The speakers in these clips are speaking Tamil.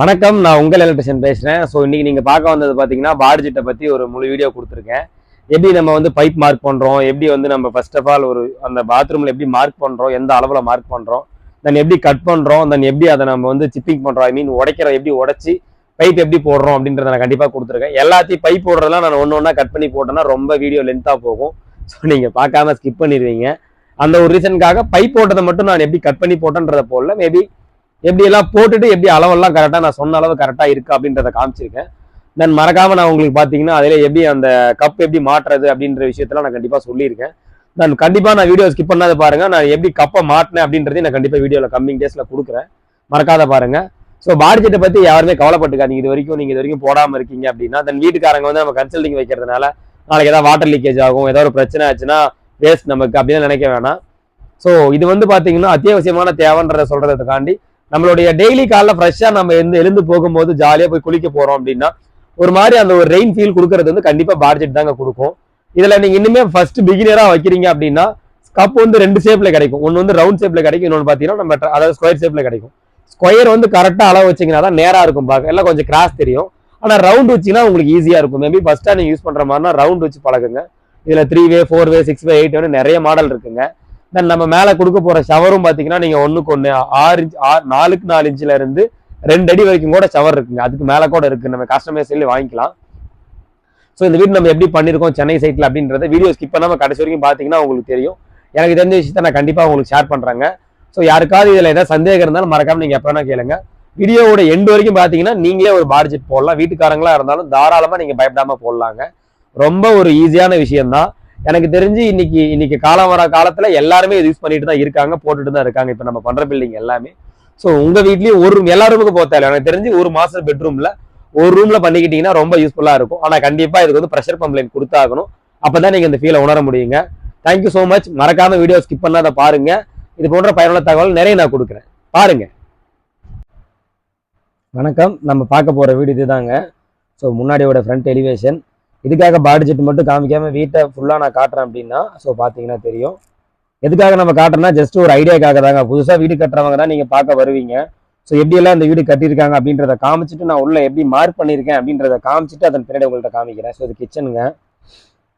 வணக்கம் நான் உங்கள் எலக்ட்ரிஷியன் பேசுகிறேன் ஸோ இன்றைக்கி நீங்கள் பார்க்க வந்தது பார்த்தீங்கன்னா பாட்ஜெட்டை பற்றி ஒரு முழு வீடியோ கொடுத்துருக்கேன். எப்படி நம்ம வந்து பைப் மார்க் பண்ணுறோம் எப்படி வந்து நம்ம ஃபர்ஸ்ட் ஆஃப் ஆல் ஒரு அந்த பாத்ரூமில் எப்படி மார்க் பண்ணுறோம் எந்த அளவில் மார்க் பண்ணுறோம் தென் எப்படி கட் பண்ணுறோம் தென் எப்படி அதை நம்ம வந்து சிப்பிங் பண்ணுறோம் ஐ மீன் உடைக்கிறோம் எப்படி உடைச்சி பைப் எப்படி போடுறோம் அப்படின்றத நான் கண்டிப்பாக கொடுத்துருக்கேன். எல்லாத்தையும் பைப் போடுறதெல்லாம் நான் ஒன்று ஒன்றா கட் பண்ணி போட்டேன்னா ரொம்ப வீடியோ லென்த்தாக போகும். ஸோ நீங்கள் பார்க்காம ஸ்கிப் பண்ணிடுவீங்க. அந்த ஒரு ரீசனுக்காக பைப் போட்டதை மட்டும் நான் எப்படி கட் பண்ணி போட்டேன்றதை போடல மேபி எப்படி எல்லாம் போட்டுட்டு எப்படி அளவெல்லாம் கரெக்டாக நான் சொன்ன அளவு கரெக்டாக இருக்கு அப்படின்றத காமிச்சிருக்கேன். தென் மறக்காம நான் உங்களுக்கு பார்த்தீங்கன்னா அதில் எப்படி அந்த கப் எப்படி மாட்டுறது அப்படின்ற விஷயத்தெல்லாம் நான் கண்டிப்பாக சொல்லியிருக்கேன். தென் கண்டிப்பாக நான் வீடியோ ஸ்கிப் பண்ணாத பாருங்க. நான் எப்படி கப்பை மாட்டினேன் அப்படின்றதையும் நான் கண்டிப்பாக வீடியோவில் கம்மிங் டேஸில் கொடுக்குறேன். மறக்காத பாருங்க. ஸோ பாடிஜெட்டை பற்றி யாருமே கவலைப்பட்டுக்காதீங்க. இது வரைக்கும் நீங்கள் இது வரைக்கும் போடாமல் இருக்கீங்க அப்படின்னா தென் வீட்டுக்காரங்க வந்து நம்ம கன்சல்டிங் வைக்கிறதுனால நாளைக்கு ஏதாவது வாட்டர் லீக்கேஜ் ஆகும் ஏதாவது ஒரு பிரச்சனை ஆச்சுன்னா வேஸ்ட் நமக்கு அப்படின்னு நினைக்க வேணாம். ஸோ இது வந்து பார்த்தீங்கன்னா அத்தியாவசியமான தேவைன்றதை சொல்கிறதுக்காண்டி நம்மளுடைய டெய்லி காலைல ஃப்ரெஷ்ஷாக நம்ம எழுந்து எழுந்து போகும்போது ஜாலியாக போய் குளிக்க போகிறோம் அப்படின்னா ஒரு மாதிரி அந்த ஒரு ரெயின் ஃபீல் கொடுக்கறது வந்து கண்டிப்பாக பாட்ஜெட் தாங்க கொடுக்கும். இதில் நீங்கள் இன்னுமே ஃபர்ஸ்ட் பிகினராக வைக்கிறீங்க அப்படின்னா கப் வந்து ரெண்டு ஷேப்பில் கிடைக்கும். ஒன்று வந்து ரவுண்ட் ஷேப்பில் கிடைக்கும் இன்னொன்று பார்த்தீங்கன்னா நம்ம அதாவது ஸ்கொயர் ஷேப்பில் கிடைக்கும். ஸ்கொயர் வந்து கரெக்டாக அளவு வச்சிங்கன்னா தான் நேராக இருக்கும் பார்க்க. எல்லாம் கொஞ்சம் கிராஸ் தெரியும். ஆனால் ரவுண்ட் வச்சிங்கன்னா உங்களுக்கு ஈஸியாக இருக்கும். மேபி ஃபஸ்ட்டாக நீங்கள் யூஸ் பண்ணுற மாதிரினா ரவுண்ட் வச்சு பழகுங்க. இதில் three way four way six way eight வேணும் நிறைய மாடல் இருக்குங்க. தென் நம்ம மேலே கொடுக்க போகிற ஷவரும் பார்த்தீங்கன்னா நீங்கள் ஒன்றுக்கு ஒன்று ஆறு இன்ச் ஆறு நாலுக்கு நாலு இன்ச்சில் இருந்து ரெண்டு அடி வரைக்கும் கூட ஷவர் இருக்குங்க. அதுக்கு மேலே கூட இருக்கு. நம்ம கஸ்டமைஸ் சொல்லி வாங்கிக்கலாம். ஸோ இந்த வீடு நம்ம எப்படி பண்ணியிருக்கோம் சென்னை சைட்டில் அப்படின்றத வீடியோ ஸ்கிப் பண்ணாமல் கடைசி வரைக்கும் பார்த்தீங்கன்னா உங்களுக்கு தெரியும். எனக்கு தெரிஞ்ச விஷயத்த நான் கண்டிப்பாக உங்களுக்கு ஷேர் பண்ணுறேங்க ஸோ யாருக்காவது இதில் ஏதாவது சந்தேகம் இருந்தாலும் மறக்காம நீங்கள் எப்போ வேணா கேளுங்க. வீடியோவோட எண்டு வரைக்கும் பார்த்தீங்கன்னா நீங்களே ஒரு பாட்ஜெட் போடலாம். வீட்டுக்காரங்களா இருந்தாலும் தாராளமாக நீங்கள் பயப்படாமல் போடலாங்க. ரொம்ப ஒரு ஈஸியான விஷயம்தான். எனக்கு தெரிஞ்சு இன்னைக்கு இன்னைக்கு காலம் வர காலத்துல எல்லாருமே யூஸ் பண்ணிட்டு தான் இருக்காங்க போட்டுட்டு தான் இருக்காங்க. இப்போ நம்ம பண்ற பில்டிங் எல்லாமே. ஸோ உங்க வீட்லயும் ஒரு ரூம் எல்லா ரூமுக்கும் போக தேவை எனக்கு தெரிஞ்சு ஒரு மாஸ்டர் பெட்ரூம்ல ஒரு ரூம்ல பண்ணிக்கிட்டீங்கன்னா ரொம்ப யூஸ்ஃபுல்லா இருக்கும். ஆனா கண்டிப்பா இதுக்கு வந்து ப்ரெஷர் கம்ப்ளைண்ட் கொடுத்தாகணும். அப்பதான் நீங்க இந்த ஃபீலை உணர முடியுங்க. தேங்க்யூ ஸோ மச் மறக்காம வீடியோ ஸ்கிப் பண்ணாத பாருங்க. இது போன்ற பயனுள்ள தகவல் நிறைய நான் கொடுக்குறேன். பாருங்க. வணக்கம். நம்ம பார்க்க போற வீடு இதுதாங்க. ஸோ முன்னாடியோட ஃப்ரண்ட் எலிவேஷன் இதுக்காக பாடி செட் மட்டும் காமிக்காமல் வீட்டை ஃபுல்லாக நான் காட்டுறேன் அப்படின்னா ஸோ பார்த்தீங்கன்னா தெரியும். எதுக்காக நம்ம காட்டுறோம்னா ஜஸ்ட் ஒரு ஐடியாக்காக தாங்க. புதுசாக வீடு கட்டுறவங்க தான் நீங்கள் பார்க்க வருவீங்க. ஸோ எப்படியெல்லாம் இந்த வீடு கட்டியிருக்காங்க அப்படின்றத காமிச்சிட்டு நான் உள்ளே எப்படி மார்க் பண்ணியிருக்கேன் அப்படின்றத காமிச்சிட்டு அதன் பின்னாடி உங்கள்கிட்ட காமிக்கிறேன். ஸோ இது கிச்சனுங்க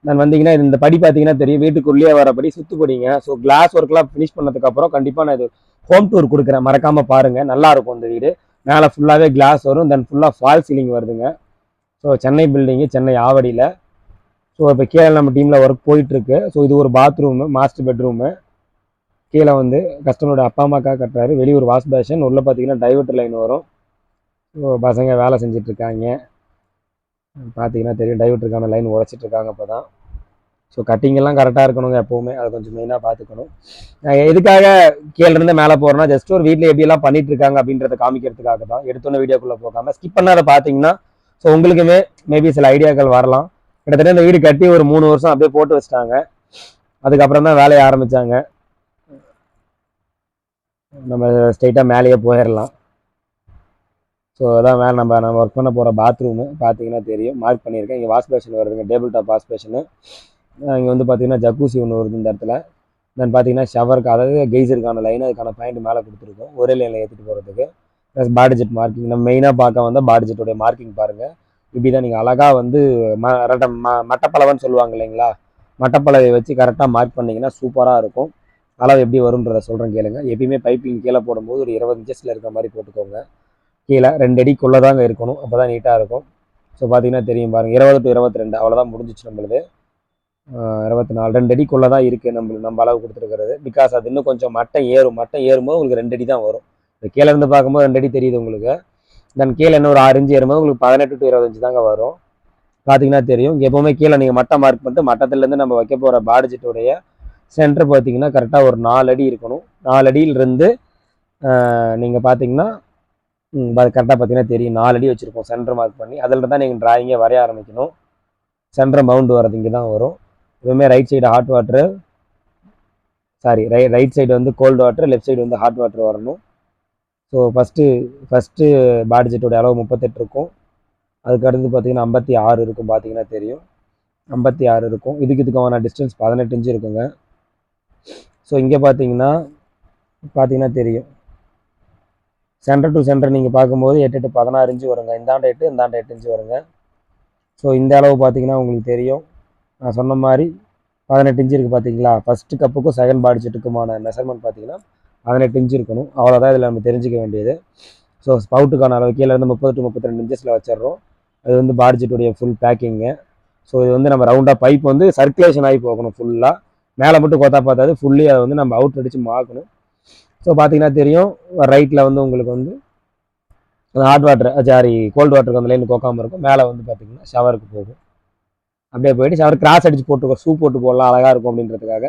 நான் வந்தீங்கன்னா இந்த படி பார்த்தீங்கன்னா தெரியும். வீட்டுக்குள்ளேயே வரபடி சுத்துப்படிங்க ஸோ கிளாஸ் ஒர்க்லாம் ஃபினிஷ் பண்ணதுக்கப்புறம் கண்டிப்பாக நான் இது ஹோம் டூர் கொடுக்குறேன். மறக்காமல் பாருங்கள் நல்லாயிருக்கும் இந்த வீடு. மேலே ஃபுல்லாகவே கிளாஸ் வரும். தென் ஃபுல்லாக ஃபால் சீலிங் வருதுங்க. ஸோ சென்னை பில்டிங்கு சென்னை ஆவடியில். ஸோ இப்போ கீழே நம்ம டீமில் ஒர்க் போயிட்டுருக்கு. ஸோ இது ஒரு பாத்ரூமு மாஸ்டர் பெட்ரூமு கீழே வந்து கஸ்டமரோட அப்பா அம்மாக்காக கட்டுறாரு. வெளியூர் வாஷ் பேஷன் உள்ளே பார்த்தீங்கன்னா டைவர்டர் லைன் வரும். ஸோ பசங்க வேலை செஞ்சிட்ருக்காங்க பார்த்தீங்கன்னா தெரியும் டைவர்டருக்கான லைன் உடைச்சிட்டு இருக்காங்க இப்போ தான் ஸோ கட்டிங் எல்லாம் கரெக்டாக இருக்கணுங்க எப்போவுமே. அதை கொஞ்சம் மெயினாக பார்த்துக்கணும் நாங்கள் எதுக்காக கீழேருந்து மேலே போகிறோம்னா ஜஸ்ட் ஒரு வீட்டில் எப்படியெல்லாம் பண்ணிகிட்ருக்காங்க இருக்காங்க அப்படின்றத காமிக்கிறதுக்காக தான் எடுத்தோன்னே வீடியோக்குள்ளே போகாமல் ஸ்கிப் பண்ணாத பார்த்தீங்கன்னா ஸோ உங்களுக்குமே மேபி சில ஐடியாக்கள் வரலாம். கிட்டத்தட்ட இந்த வீடு கட்டி ஒரு மூணு வருஷம் அப்படியே போட்டு வச்சிட்டாங்க. அதுக்கப்புறம் தான் வேலையை ஆரம்பிச்சாங்க. நம்ம ஸ்ட்ரைட்டாக மேலேயே போயிடலாம் ஸோ அதான் வேலை நம்ம நம்ம ஒர்க் பண்ண போகிற பாத்ரூமு பார்த்தீங்கன்னா தெரியும். மார்க் பண்ணியிருக்கேன். இங்கே வாஷ் பேஷன் வருதுங்க. டேபிள் டாப் வாஷ் பேஷனு இங்கே வந்து பார்த்தீங்கன்னா ஜக்கூசி ஒன்று வருது இந்த இடத்துல. தென் பார்த்தீங்கன்னா ஷவருக்கு அதாவது கெய்சருக்கான லைன் அதுக்கான பாயிண்ட் மேலே கொடுத்துருக்கோம். ஒரே லைனில் ஏற்றிட்டு போகிறதுக்கு ப்ளஸ் பாடிஜெட் மார்க்கிங் நம்ம மெயினாக பார்க்க வந்தால் பாடிஜெட்டோடைய மார்க்கிங் பாருங்கள் இப்படி தான் நீங்கள் அழகாக வந்து ம ரெட்ட ம மட்டப்பளவன்னு சொல்லுவாங்க இல்லைங்களா? மட்டப்பளவை வச்சு கரெக்டாக மார்க் பண்ணிங்கன்னா சூப்பராக இருக்கும். அளவு எப்படி வரும்ன்றத சொல்கிறேன் கேளுங்க. எப்பயுமே பைப்பிங் கீழே போடும்போது ஒரு இருபது இன்ச்சஸில் இருக்கிற மாதிரி போட்டுக்கோங்க. கீழே ரெண்டு அடிக்குள்ளே தாங்க இருக்கணும். அப்போ தான் நீட்டாக இருக்கும். ஸோ பார்த்தீங்கன்னா தெரியும் பாருங்கள் இருபது டு இருபத்தி ரெண்டு அவ்வளோதான் முடிஞ்சிச்சு நம்மளுது. இருபத்தி நாலு ரெண்டு அடிக்குள்ளே தான் இருக்குது நம்மளுக்கு நம்ம அளவு கொடுத்துருக்கிறது. பிகாஸ் அது இன்னும் கொஞ்சம் மட்டம் ஏறும். மட்டம் ஏறும்போது உங்களுக்கு ரெண்டு அடி தான் வரும். இந்த கீழே இருந்து பார்க்கும்போது ரெண்டு அடி தெரியுது உங்களுக்கு. தென் கீழே இன்னும் ஒரு ஆறு இன்ச்சு ஏறும்போது உங்களுக்கு பதினெட்டு டு இருபத்தஞ்சு தாங்க வரும். பார்த்தீங்கன்னா தெரியும். இங்கே எப்போவுமே கீழே நீங்கள் மட்டம் மார்க் பண்ணிட்டு மட்டத்துலேருந்து நம்ம வைக்க போகிற பாடிஜெட்டுடைய சென்டர் பார்த்தீங்கன்னா கரெக்டாக ஒரு நாலு அடி இருக்கணும். நாலு அடியிலிருந்து நீங்கள் பார்த்தீங்கன்னா கரெக்டாக பார்த்தீங்கன்னா தெரியும். நாலு அடி வச்சுருக்கோம் சென்டர் மார்க் பண்ணி. அதில் தான் நீங்கள் ட்ராயிங்கே வரைய ஆரம்பிக்கணும். சென்டர் மவுண்ட் வர்றது இங்கே தான் வரும். எப்பவுமே right side hot water sorry ரை ரைட் சைடு வந்து கோல்டு வாட்ரு லெஃப்ட் சைடு வந்து ஹாட் வாட்ரு வரணும். ஸோ ஃபஸ்ட்டு ஃபஸ்ட்டு பாடிஜெட்டோட அளவு முப்பத்தெட்டு இருக்கும். அதுக்கு அடுத்து பார்த்தீங்கன்னா ஐம்பத்தி ஆறு இருக்கும் பார்த்தீங்கன்னா தெரியும். ஐம்பத்தி ஆறு இருக்கும். இதுக்கு இதுக்கான டிஸ்டன்ஸ் பதினெட்டு இன்ச்சு இருக்குங்க. ஸோ இங்கே பார்த்தீங்கன்னா பார்த்தீங்கன்னா தெரியும். சென்டர் டு சென்டர் நீங்கள் பார்க்கும்போது எட்டு எட்டு பதினாறு இன்ச்சு வருங்க. இந்தாண்ட எட்டு இந்தாண்ட எட்டு இன்ச்சு வருங்க. ஸோ இந்த அளவு பார்த்தீங்கன்னா உங்களுக்கு தெரியும். நான் சொன்ன மாதிரி பதினெட்டு இன்ச்சு இருக்குது பார்த்தீங்களா? ஃபஸ்ட்டு கப்புக்கும் செகண்ட் பாடி செட்டுக்குமான மெஷர்மெண்ட் பார்த்தீங்கன்னா பதினெட்டு இன்ச்சு இருக்கணும். அவ்வளோதான் இதில் நம்ம தெரிஞ்சுக்க வேண்டியது. ஸோ ஸ்பவுட்டுக்கான அளவு கீழே இருந்து முப்பது டு முப்பத்தி ரெண்டு இன்ச்சஸில் வச்சிடுறோம். அது வந்து பாடி ஃபுல் பேக்கிங்கு ஸோ இது வந்து நம்ம ரவுண்டாக பைப் வந்து சர்க்குலேஷன் ஆகி போகணும் ஃபுல்லாக மேலே மட்டும் கொத்தா பார்த்தாது ஃபுல்லி அதை வந்து நம்ம அவுட் அடித்து மாக்கணும். ஸோ பார்த்தீங்கன்னா தெரியும் ரைட்டில் வந்து உங்களுக்கு வந்து ஹாட் வாட்டர் சாரி கோல்டு வாட்டருக்கு அந்த லைன் கோக்காமல் இருக்கும். மேலே வந்து பார்த்தீங்கன்னா ஷவருக்கு போகும். அப்படியே போயிட்டு ஷவர் கிராஸ் அடித்து போட்டுருக்கோம் ஷூ போட்டு போடலாம் அழகாக இருக்கும் அப்படின்றதுக்காக.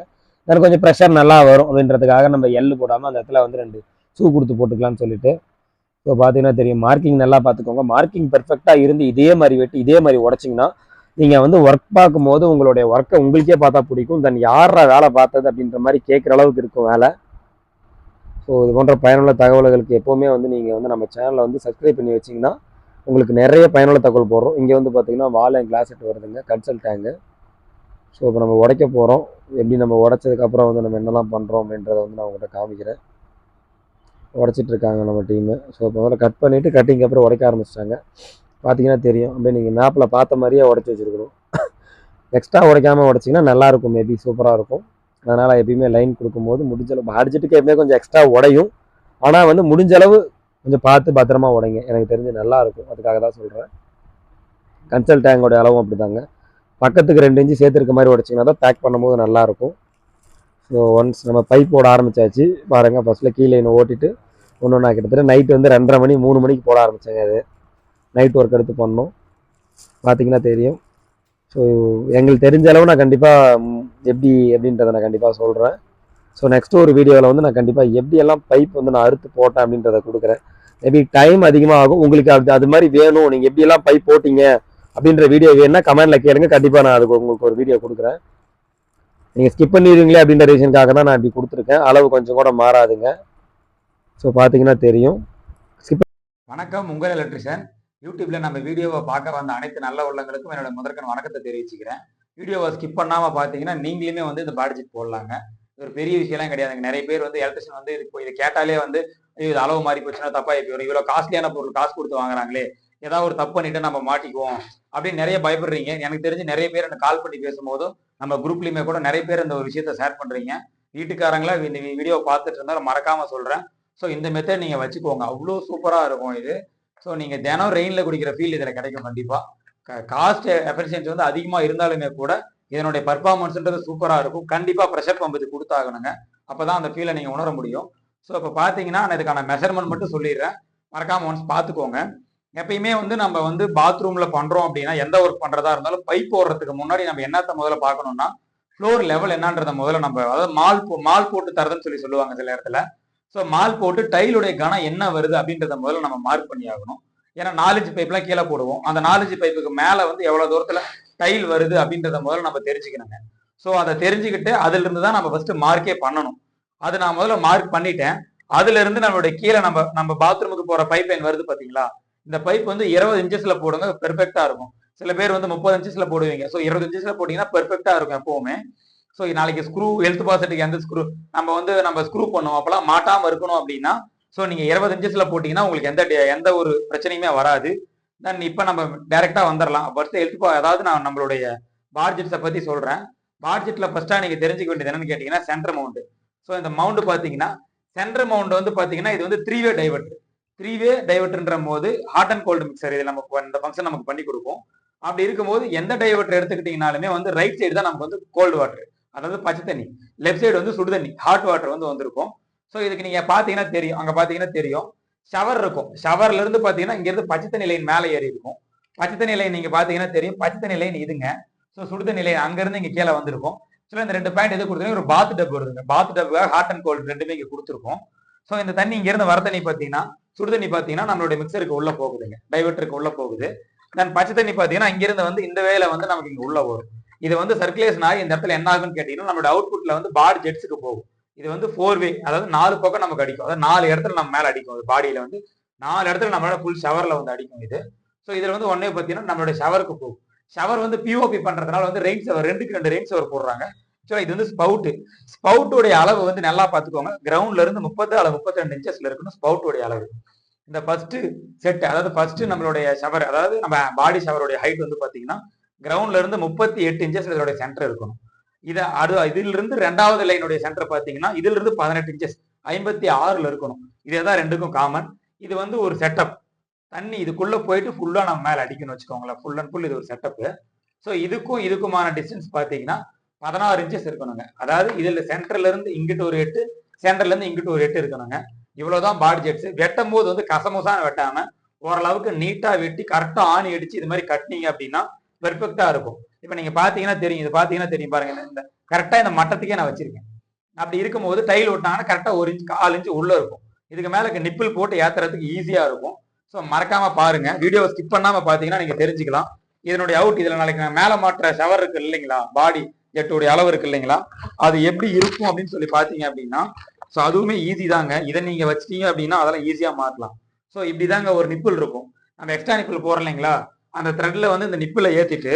எனக்கு கொஞ்சம் ப்ரெஷர் நல்லா வரும் அப்படின்றதுக்காக நம்ம எள்ளு போடாமல் அந்த இடத்துல வந்து ரெண்டு ஷூ கொடுத்து போட்டுக்கலாம்னு சொல்லிட்டு. ஸோ பார்த்தீங்கன்னா தெரியும். மார்க்கிங் நல்லா பார்த்துக்கோங்க மார்க்கிங் பெர்ஃபெக்டாக இருந்து இதே மாதிரி வெட்டி இதே மாதிரி உடச்சிங்கன்னா நீங்கள் வந்து ஒர்க் பார்க்கும்போது உங்களுடைய ஒர்க்கை உங்களுக்கே பார்த்தா பிடிக்கும். தென் யாரா வேலை பார்த்தது அப்படின்ற மாதிரி கேட்குற அளவுக்கு இருக்கும் வேலை. ஸோ இது போன்ற பயனுள்ள தகவல்களுக்கு எப்போவுமே வந்து நீங்கள் வந்து நம்ம சேனலை வந்து சப்ஸ்கிரைப் பண்ணி வச்சிங்கன்னா உங்களுக்கு நிறைய பயனுள்ள தகவல் போடுறோம். இங்கே வந்து பார்த்தீங்கன்னா வாழை கிளாஸ் செட் வருதுங்க. கன்சல்ட் டேங்கு ஸோ இப்போ நம்ம உடைக்க போகிறோம் எப்படி நம்ம உடைச்சதுக்கப்புறம் வந்து நம்ம என்னெல்லாம் பண்ணுறோம் அப்படின்றத வந்து நான் உங்கள்கிட்ட காமிக்கிறேன். உடச்சிட்ருக்காங்க நம்ம டீமு. ஸோ இப்போ முதல்ல கட் பண்ணிவிட்டு கட்டிங் அப்புறம் உடைக்க ஆரம்பிச்சிட்டாங்க. பார்த்தீங்கன்னா தெரியும். அப்படியே நீங்கள் மேப்பில் பார்த்த மாதிரியே உடச்சி வச்சுருக்கணும். எக்ஸ்ட்ரா உடைக்காமல் உடச்சிங்கன்னா நல்லாயிருக்கும் மேபி சூப்பராக இருக்கும். அதனால் எப்பயுமே லைன் கொடுக்கும்போது முடிஞ்ச அளவு அடிச்சுட்டுக்கு எப்பயுமே கொஞ்சம் எக்ஸ்ட்ரா உடையும். ஆனால் வந்து முடிஞ்ச அளவு கொஞ்சம் பார்த்து பத்திரமா உடைங்க. எனக்கு தெரிஞ்சு நல்லாயிருக்கும் அதுக்காக தான் சொல்கிறேன் கன்சல் டேங்கோட அளவும் அப்படிதாங்க. பக்கத்துக்கு ரெண்டு இன்ச்சு சேர்த்துருக்க மாதிரி உடச்சிங்கன்னா தான் பேக் பண்ணும்போது நல்லாயிருக்கும். ஸோ ஒன்ஸ் நம்ம பைப் போட ஆரம்பிச்சாச்சு பாருங்கள் ஃபஸ்ட்டில் கீழே இன்னும் ஓட்டிட்டு ஒன்று ஒன்றா கிட்டத்தட்ட நைட் வந்து ரெண்டரை மணி மூணு மணிக்கு போட ஆரம்பித்தேங்க அது. நைட் ஒர்க் எடுத்து பண்ணோம். பார்த்திங்கன்னா தெரியும். ஸோ எங்களுக்கு தெரிஞ்ச அளவு நான் கண்டிப்பாக எப்படி எப்படின்றத நான் கண்டிப்பாக சொல்கிறேன் ஸோ நெக்ஸ்ட்டு ஒரு வீடியோவில் வந்து நான் கண்டிப்பாக எப்படியெல்லாம் பைப் வந்து நான் அறுத்து போட்டேன் அப்படின்றத கொடுக்குறேன். மேபி டைம் அதிகமாக ஆகும். உங்களுக்கு அது அது மாதிரி வேணும். நீங்கள் எப்படியெல்லாம் பைப் போட்டிங்க? அப்படின்ற வீடியோ வேணும்னா கமெண்ட்டில் கேளுங்க. கண்டிப்பாக நான் அதுக்கு உங்களுக்கு ஒரு வீடியோ கொடுக்குறேன். நீங்கள் ஸ்கிப் பண்ணிடுவீங்களே அப்படின்ற ரீசனுக்காக தான் நான் இப்படி கொடுத்துருக்கேன். அளவு கொஞ்சம் கூட மாறாதுங்க. ஸோ பார்த்தீங்கன்னா தெரியும். வணக்கம் உங்கள் எலக்ட்ரிஷியன் யூடியூப்ல நம்ம வீடியோவை பார்க்க வந்த அனைத்து நல்ல உள்ளங்களுக்கும் என்னோட முதற்கன் வணக்கத்தை தெரிவிச்சுக்கிறேன். வீடியோவை ஸ்கிப் பண்ணாம பார்த்தீங்கன்னா நீங்களுமே வந்து இந்த பாடிஜெட் போடலாங்க. ஒரு பெரிய விஷயம்லாம் கிடையாதுங்க. நிறைய பேர் வந்து எலக்ட்ரிஷியன் வந்து இது இதை கேட்டாலே வந்து இது அளவு மாறி போச்சுன்னா தப்பா இப்போ இவ்வளோ காஸ்ட்லியான பொருள் காசு கொடுத்து வாங்குறாங்களே. ஏதாவது ஒரு தப்பு பண்ணிட்டு நம்ம மாட்டிக்குவோம் அப்படின்னு நிறைய பயப்படுறீங்க. எனக்கு தெரிஞ்சு நிறைய பேர் எனக்கு கால் பண்ணி பேசும்போதும் நம்ம குரூப்லயுமே கூட நிறைய பேர் இந்த ஒரு விஷயத்த ஷேர் பண்றீங்க. வீட்டுக்காரங்களா இந்த வீடியோ பார்த்துட்டு இருந்தாலும் மறக்காம சொல்றேன். ஸோ இந்த மெத்தட் நீங்க வச்சுக்கோங்க. அவ்வளோ சூப்பரா இருக்கும் இது. ஸோ நீங்க தினம் ரெயின்ல குடிக்கிற ஃபீல் இதுல கிடைக்கும் கண்டிப்பா. காஸ்ட் எஃபிஷியன்சி வந்து அதிகமா இருந்தாலுமே கூட இதனுடைய பர்ஃபார்மன்ஸ்ன்றது சூப்பராக இருக்கும். கண்டிப்பாக ப்ரெஷர் பம்ப் இது கொடுத்தாகணுங்க. அப்பதான் அந்த ஃபீலை நீங்கள் உணர முடியும். ஸோ இப்போ பார்த்தீங்கன்னா நான் இதுக்கான மெஷர்மெண்ட் மட்டும் சொல்லிடுறேன். மறக்காமல் ஒன்ஸ் பார்த்துக்கோங்க. எப்பயுமே வந்து நம்ம வந்து பாத்ரூம்ல பண்றோம் அப்படின்னா எந்த ஒர்க் பண்றதா இருந்தாலும் பைப் போடுறதுக்கு முன்னாடி நம்ம என்னத்த முதல்ல பார்க்கணும்னா ஃப்ளோர் லெவல் என்னன்றத முதல்ல நம்ம அதாவது மால் போ மால் போட்டு தரதுன்னு சொல்லி சொல்லுவாங்க சில இடத்துல. ஸோ மால் போட்டு டைலுடைய கனம் என்ன வருது அப்படின்றத முதல்ல நம்ம மார்க் பண்ணி ஆகணும். ஏன்னா நாலஞ்சு பைப்லாம் கீழே போடுவோம். அந்த நாலஞ்சு பைப்புக்கு மேலே வந்து எவ்வளோ தூரத்தில் டைல் வருது அப்படின்றத முதல்ல நம்ம தெரிஞ்சுக்கணுங்க. ஸோ அதை தெரிஞ்சுக்கிட்டு அதுலேருந்து தான் நம்ம ஃபர்ஸ்ட் மார்க்கே பண்ணணும். அது நான் முதல்ல மார்க் பண்ணிட்டேன். அதுல இருந்து நம்மளுடைய கீழே நம்ம நம்ம பாத்ரூமுக்கு போற பைப் லைன் வருது பாத்தீங்களா? இந்த பைப் வந்து இருபது இன்ச்சஸ்ல போடுங்க பெர்ஃபெக்டா இருக்கும். சில பேர் வந்து முப்பது இன்ச்சஸ்ல போடுவீங்க. ஸோ இருபது இன்ச்சஸ்ல போட்டீங்கன்னா பெர்ஃபெக்டா இருக்கும் எப்பவுமே. ஸோ நாளைக்கு ஸ்க்ரூ ஹெல்த் பாசட்டுக்கு எந்த ஸ்க்ரூ நம்ம வந்து நம்ம ஸ்க்ரூ பண்ணுவோம். அப்பெல்லாம் மாட்டாம இருக்கணும் அப்படின்னா ஸோ நீங்க இருபது இன்ச்சஸ்ல போட்டீங்கன்னா உங்களுக்கு எந்த எந்த ஒரு பிரச்சனையுமே வராது. தென் இப்போ நம்ம டைரக்டா வந்துடலாம் ஃபர்ஸ்ட் ஹெல்த் அதாவது நான் நம்மளுடைய பாட்ஜெட்ஸை பத்தி சொல்றேன். பார்ஜெட்ல ஃபர்ஸ்டா நீங்க தெரிஞ்சுக்க வேண்டியது என்னன்னு கேட்டீங்கன்னா சென்டர் மவுண்ட் ஸோ இந்த மவுண்ட் பாத்தீங்கன்னா சென்டர் மவுண்ட் வந்து பாத்தீங்கன்னா இது வந்து three way divert three way டைவர்ட்ன்ற போது ஹாட் அண்ட் கோல்டு மிக்சர் இது நமக்கு இந்த ஃபங்க்ஷன் நமக்கு பண்ணி கொடுக்கும். அப்படி இருக்கும்போது எந்த டைவர்ட் எடுத்துக்கிட்டீங்கனாலுமே வந்து ரைட் சைடு தான் நமக்கு வந்து கோல்டு வாட்டர் அதாவது பச்சை தண்ணி. லெஃப்ட் சைடு வந்து சுடு தண்ணி ஹாட் வாட்டர் வந்து வந்திருக்கும். ஸோ இதுக்கு நீங்க பாத்தீங்கன்னா தெரியும் அங்க பாத்தீங்கன்னா தெரியும். ஷவர் இருக்கும். ஷவர்ல இருந்து பாத்தீங்கன்னா இங்க இருந்து பச்சை தண்ணி லைன் மேலே ஏறி இருக்கும். பச்சை தண்ணி லைன் நீங்க பாத்தீங்கன்னா தெரியும். பச்சை தண்ணி லைன் இதுங்க. ஸோ சுடு தண்ணி லைன் அங்கேருந்து இங்கே இங்க கீழே வந்திருக்கும். சில இந்த ரெண்டு பாயிண்ட் எது கொடுத்துருங்க ஒரு பாத் டப் வருதுங்க. Bath tub hot and cold ரெண்டுமே இங்க கொடுத்துருக்கோம். ஸோ இந்த தண்ணி இங்கிருந்து வர தண்ணி பார்த்தீங்கன்னா சுடு தண்ணி பார்த்தீங்கன்னா நம்மளுடைய மிக்சருக்கு உள்ள போகுதுங்க. டைவர்டருக்கு உள்ள போகுது. தென் பச்சை தண்ணி பார்த்தீங்கன்னா இங்கிருந்து வந்து இந்த வேலை வந்து நமக்கு இங்கே உள்ள வரும். இது வந்து சர்க்குலேஷன் ஆகி இந்த இடத்துல என்ன ஆகுன்னு கேட்டீங்கன்னா நம்மளோட அவுட்புட்ல வந்து பாடி ஜெட்ஸுக்கு போகும். இது வந்து ஃபோர் வே அதாவது நாலு பக்கம் நமக்கு அடிக்கும். அதாவது நாலு இடத்துல நம்ம மேலே அடிக்கும். அது பாடியில வந்து நாலு இடத்துல நம்மளோட ஃபுல் ஷவர்ல வந்து அடிக்கும் இது. ஸோ இதில் வந்து ஒன்னே பார்த்தீங்கன்னா நம்மளோட ஷவருக்கு போகும். ஷவர் வந்து பிஓபி பண்றதுனால வந்து ரெயின் ஷவர் ரெண்டுக்கு ரெண்டு ரெயின் ஷவர் போடுறாங்க. ஸோ இது வந்து ஸ்பவுட் ஸ்பவுட்டோடைய அளவு வந்து நல்லா பார்த்துக்கோங்க. கிரவுண்ட்ல இருந்து முப்பது அளவு முப்பத்தி ரெண்டு இன்ச்சஸ்ல இருக்கணும் ஸ்பவுட்டோடைய அளவு. இந்த ஃபர்ஸ்ட் செட் அதாவது ஃபர்ஸ்ட் நம்மளுடைய ஷவர் அதாவது நம்ம பாடி ஷவருடைய ஹைட் வந்து பாத்தீங்கன்னா கிரவுண்ட்ல இருந்து முப்பத்தி எட்டு இன்ச்சஸ் இதோட சென்டர் இருக்கணும். இதை அது இதுல இருந்து ரெண்டாவது லைனுடைய சென்டர் பாத்தீங்கன்னா இதுல இருந்து பதினெட்டு இன்ச்சஸ் ஐம்பத்தி ஆறுல இருக்கணும். இதே தான் ரெண்டுக்கும் காமன் இது வந்து ஒரு செட்டப் தண்ணி இதுக்குள்ள போயிட்டு ஃபுல்லா நம்ம மேல அடிக்கணும் வச்சுக்கோங்களேன். ஃபுல் அண்ட் ஃபுல் இது ஒரு செட்டப் ஸோ இதுக்கும் இதுக்குமான டிஸ்டன்ஸ் பாத்தீங்கன்னா பதினாறு இன்ச்சஸ் இருக்கணுங்க. அதாவது இதுல சென்டர்ல இருந்து இங்கிட்டு ஒரு எட்டு சென்டர்ல இருந்து இங்கிட்டு ஒரு எட்டு இருக்கணுங்க. இவ்வளவுதான் பாடி ஜெட்ஸ் வெட்டும் போது வந்து கசமுசான வெட்டாம ஓரளவுக்கு நீட்டா வெட்டி கரெக்டா ஆணி அடிச்சு இது மாதிரி கட்டினீங்க அப்படின்னா பெர்ஃபெக்டா இருக்கும். இப்ப நீங்க பாத்தீங்கன்னா தெரியும் இது பாத்தீங்கன்னா தெரியும் பாருங்க. இந்த- கரெக்டா இந்த மட்டத்துக்கே நான் வச்சிருக்கேன். அப்படி இருக்கும்போது டைல் ஒட்டினாங்கன்னா கரெக்டா ஒரு இன்ச் கால் இன்ச்சு உள்ள இருக்கும். இதுக்கு மேல நிப்பிள் போட்டு ஏத்துறதுக்கு ஈஸியா இருக்கும். ஸோ மறக்காம பாருங்க. வீடியோவை ஸ்கிப் பண்ணாம பாத்தீங்கன்னா நீங்க தெரிஞ்சுக்கலாம். இதனுடைய அவுட் இதுல நாளைக்கு நான் மேல மாற்ற ஷவர் இருக்கு இல்லைங்களா? பாடி எட்டுடைய அளவு இருக்கு இல்லைங்களா? அது எப்படி இருக்கும் அப்படின்னு சொல்லி பாத்தீங்க அப்படின்னா ஸோ அதுவுமே ஈஸி தாங்க. இதை நீங்க வச்சிட்டீங்க அப்படின்னா அதெல்லாம் ஈஸியா மாற்றலாம். ஸோ இப்படிதாங்க ஒரு நிப்பிள் இருக்கும். நம்ம எக்ஸ்ட்ரா நிப்பிள் போறோம் இல்லைங்களா? அந்த த்ரெட்ல வந்து இந்த நிப்பிளை ஏத்திட்டு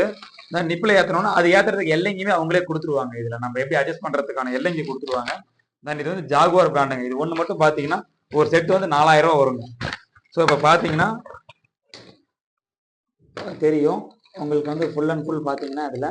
இந்த நிப்பிளை ஏத்தணும்னா அது ஏத்துறதுக்கு எல்லைங்குமே அவங்களே கொடுத்துருவாங்க. இதுல நம்ம எப்படி அட்ஜஸ்ட் பண்றதுக்கான எல்லைங்க கொடுத்துருவாங்க. தென் இது வந்து ஜாகுவார் பிராண்டுங்க இது ஒண்ணு மட்டும் பாத்தீங்கன்னா ஒரு செட் வந்து நாலாயிரம் ரூபா வருங்க. ஸோ இப்போ பாத்தீங்கன்னா தெரியும். உங்களுக்கு வந்து ஃபுல் அண்ட் ஃபுல் பாத்தீங்கன்னா இதுல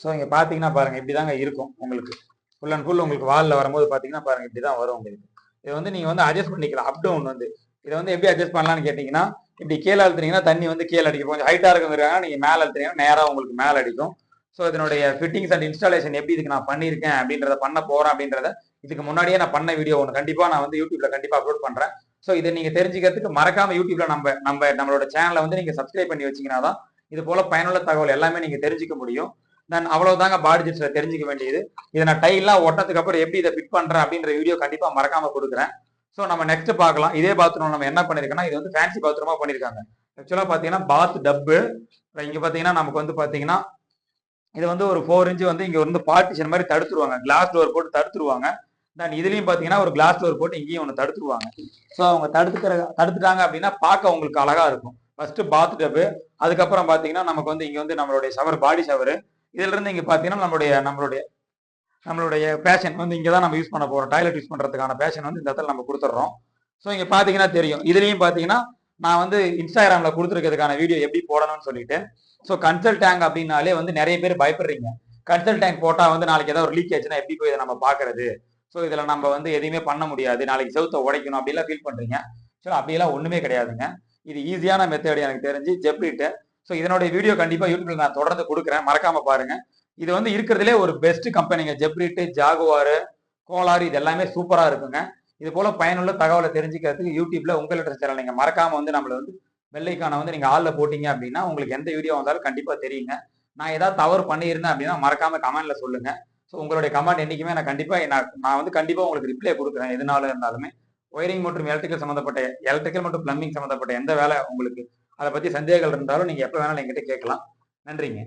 ஸோ இங்கே பார்த்தீங்கன்னா பாருங்க இப்படிதாங்க இருக்கும் உங்களுக்கு. ஃபுல் அண்ட் ஃபுல் உங்களுக்கு வாலில் வரும்போது பாத்தீங்கன்னா பாருங்க இப்படிதான் வரும் உங்களுக்கு. இது வந்து நீங்கள் வந்து அட்ஜஸ்ட் பண்ணிக்கலாம் அப் டவுன் வந்து. இதை வந்து எப்படி அட்ஜஸ்ட் பண்ணலாம்னு கேட்டிங்கன்னா இப்படி கீழே அழுத்துனீங்கன்னா தண்ணி வந்து கீழே அடிக்கும். கொஞ்சம் ஹைட்டாக இருக்குங்கிறாங்க நீங்கள் மேலே அழுத்துனீங்கன்னா நேராக உங்களுக்கு மேலே அடிக்கும். ஸோ இதனுடைய ஃபிட்டிங்ஸ் அண்ட் இன்ஸ்டாலேஷன் எப்படி இதுக்கு நான் பண்ணியிருக்கேன் அப்படின்றத பண்ண போகிறேன் அப்படின்றத இதுக்கு முன்னாடியே நான் பண்ண வீடியோ ஒன்று கண்டிப்பாக நான் வந்து யூடியூப்ல கண்டிப்பாக அப்லோட் பண்ணுறேன் ஸோ இதை நீங்கள் தெரிஞ்சுக்கிறதுக்கு மறக்காம யூடியூப்ல நம்ம நம்ம நம்மளோட சேனலை வந்து நீங்கள் சப்ஸ்கிரைப் பண்ணி வச்சீங்கன்னா தான் இது போல பயனுள்ள தகவல் எல்லாமே நீங்கள் தெரிஞ்சுக்க முடியும். தென் அவ்வளவுதாங்க பாடி ஜெட்ஸ்ல தெரிஞ்சுக்க வேண்டியது. இதை நான் டைலாம் ஒட்டத்துக்கு அப்புறம் எப்படி இதை ஃபிட் பண்றேன் அப்படின்ற வீடியோ கண்டிப்பா மறக்காம கொடுக்குறேன். ஸோ நம்ம நெக்ஸ்ட் பார்க்கலாம். இதே பாத்ரூம் நம்ம என்ன பண்ணிருக்கோம்னா இது வந்து ஃபேன்சி பாத்ரூமா பண்ணிருக்காங்க. ஆக்சுவலா பாத்தீங்கன்னா பாத் டப்பு இங்க பாத்தீங்கன்னா நமக்கு வந்து பாத்தீங்கன்னா இது வந்து ஒரு ஃபோர் இன்ச்சு வந்து இங்க வந்து பார்ட்டிஷன் மாதிரி தடுத்துருவாங்க. கிளாஸ் டோர் போட்டு தடுத்துருவாங்க. தென் இதுலயும் பாத்தீங்கன்னா ஒரு கிளாஸ் டோர் போட்டு இங்கேயும் ஒன்று தடுத்துருவாங்க. ஸோ அவங்க தடுத்துக்கிற தடுத்துட்டாங்க அப்படின்னா பார்க்க உங்களுக்கு அழகா இருக்கும். ஃபர்ஸ்ட் பாத் டப்பு அதுக்கப்புறம் பாத்தீங்கன்னா நமக்கு வந்து இங்க வந்து நம்மளுடைய ஷவர் பாடி ஷவர் இதுல இருந்து இங்க பாத்தீங்கன்னா நம்மளுடைய நம்மளுடைய நம்மளுடைய பேஷன் வந்து இங்கே தான் நம்ம யூஸ் பண்ண போறோம். டாய்லெட் யூஸ் பண்றதுக்கான பேஷன் வந்து இந்த இடத்துல நம்ம கொடுத்துட்றோம். ஸோ இங்க பாத்தீங்கன்னா தெரியும். இதுலயும் பாத்தீங்கன்னா நான் வந்து இன்ஸ்டாகிராம்ல கொடுத்துருக்கிறதுக்கான வீடியோ எப்படி போடணும்னு சொல்லிட்டு. ஸோ கன்சல்ட் டேங்க் அப்படின்னாலே வந்து நிறைய பேர் பயப்படுறீங்க. கன்சல்ட் டேங்க் போட்டா வந்து நாளைக்கு ஏதாவது ஒரு லீக் ஆச்சுன்னா எப்படி போய் இதை நம்ம பாக்குறது ஸோ இதுல நம்ம வந்து எதுவுமே பண்ண முடியாது. நாளைக்கு செவுத்த உடைக்கணும் அப்படிலாம் ஃபீல் பண்றீங்க. ஸோ அப்படியெல்லாம் ஒண்ணுமே கிடையாதுங்க. இது ஈஸியான மெத்தட் எனக்கு தெரிஞ்சு. ஜெப்ரிட்டு ஸோ இதனுடைய வீடியோ கண்டிப்பாக யூடியூப்ல நான் தொடர்ந்து கொடுக்குறேன். மறக்காம பாருங்க. இது வந்து இருக்கிறதுலே ஒரு பெஸ்ட் கம்பெனிங்க ஜெப்ரிட்டு ஜாகுவாரு கோலார் இது எல்லாமே சூப்பராக இருக்குங்க. இது போல பயனுள்ள தகவலை தெரிஞ்சுக்கிறதுக்கு யூடியூப்ல உங்களோட சேனல் நீங்கள் மறக்காம வந்து நம்மளை வந்து வெள்ளைக்கான வந்து நீங்கள் ஆளில் போட்டீங்க அப்படின்னா உங்களுக்கு எந்த வீடியோ வந்தாலும் கண்டிப்பாக தெரியுங்க. நான் ஏதாவது தவறு பண்ணியிருந்தேன் அப்படின்னா மறக்காம கமெண்ட்ல சொல்லுங்க. ஸோ உங்களுடைய கமெண்ட் என்றைக்குமே நான் கண்டிப்பாக நான் நான் வந்து கண்டிப்பாக உங்களுக்கு ரிப்ளை கொடுக்குறேன். எதுனால இருந்தாலுமே ஒயரிங் மற்றும் எலக்ட்ரிக்கல் சம்மந்தப்பட்ட எலக்ட்ரிக்கல் மற்றும் பிளம்பிங் சம்மந்தப்பட்ட எந்த வேலை உங்களுக்கு அதை பத்தி சந்தேகங்கள் இருந்தாலும் நீங்க எப்ப வேணாலும் என்கிட்ட கேட்கலாம். நன்றிங்க.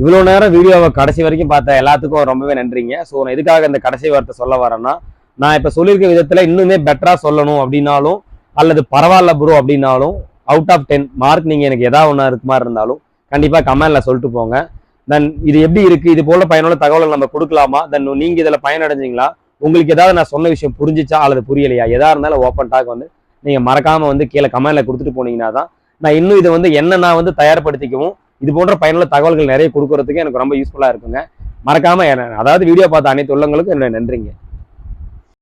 இவ்வளோ நேரம் வீடியோவை கடைசி வரைக்கும் பார்த்த எல்லாத்துக்கும் ரொம்பவே நன்றிங்க. ஸோ நான் எதுக்காக இந்த கடைசி வார்த்தை சொல்ல வரேன்னா நான் இப்போ சொல்லியிருக்க விதத்தில் இன்னுமே பெட்டராக சொல்லணும் அப்படின்னாலும் அல்லது பரவாயில்ல ப்ரோ அப்படின்னாலும் அவுட் ஆஃப் டென் மார்க் நீங்கள் எனக்கு எதாவது ஒன்றா இருக்கு மாதிரி இருந்தாலும் கண்டிப்பாக கமெண்டில் சொல்லிட்டு போங்க. தென் இது எப்படி இருக்குது இது போல பயனுள்ள தகவல் நம்ம கொடுக்கலாமா? தென் நீங்கள் இதில் பயனடைஞ்சிங்களா? உங்களுக்கு ஏதாவது நான் சொன்ன விஷயம் புரிஞ்சிச்சா அல்லது புரியலையா? எதா இருந்தாலும் ஓப்பன் டாக் வந்து நீங்கள் மறக்காமல் வந்து கீழே கமெண்டில் கொடுத்துட்டு போனீங்கன்னா தான் நான் இன்னும் இதை வந்து என்ன நான் வந்து தயார்படுத்திக்கவும் இது போன்ற பயனுள்ள தகவல்கள் நிறைய கொடுக்கறதுக்கு எனக்கு ரொம்ப யூஸ்ஃபுல்லாக இருக்குங்க. மறக்காமல் அதாவது வீடியோ பார்த்த அனைத்து உள்ளவங்களுக்கும் என்னோட நன்றிங்க.